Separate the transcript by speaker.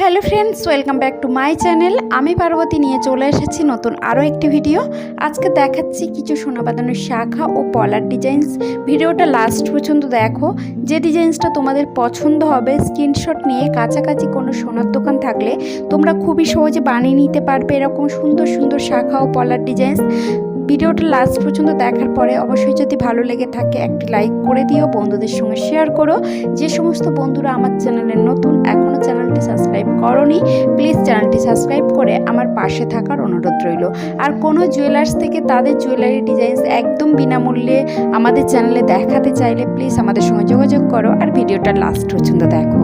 Speaker 1: Hello friends, welcome back to my channel. আমি পার্বতী নিয়ে চলে এসেছি নতুন আরও একটি ভিডিও। আজকে দেখাচ্ছি কিছু সোনা বাঁধানোর শাখা ও পলার ডিজাইনস। ভিডিওটা লাস্ট পর্যন্ত দেখো। যে ডিজাইনসটা তোমাদের পছন্দ হবে স্ক্রিনশট নিয়ে কাছাকাছি কোনো সোনার দোকান থাকলে তোমরা খুবই সহজে বানিয়ে নিতে পারবে এরকম সুন্দর সুন্দর শাখা ও পলার ডিজাইনস। ভিডিওটা লাস্ট পর্যন্ত দেখার পরে অবশ্যই যদি ভালো লেগে থাকে, একটি লাইক করে দিও, বন্ধুদের সঙ্গে শেয়ার করো। যে সমস্ত বন্ধুরা আমার চ্যানেলে নতুন এখনও চ্যানেলটি সাবস্ক্রাইব করনি প্লিজ চ্যানেলটি সাবস্ক্রাইব করে আমার পাশে থাকার অনুরোধ রইল। আর কোনো জুয়েলার্স থেকে তাদের জুয়েলারি ডিজাইনস একদম বিনামূল্যে আমাদের চ্যানেলে দেখাতে চাইলে প্লিজ আমাদের সঙ্গে যোগাযোগ করো। আর ভিডিওটা লাস্ট পর্যন্ত দেখো।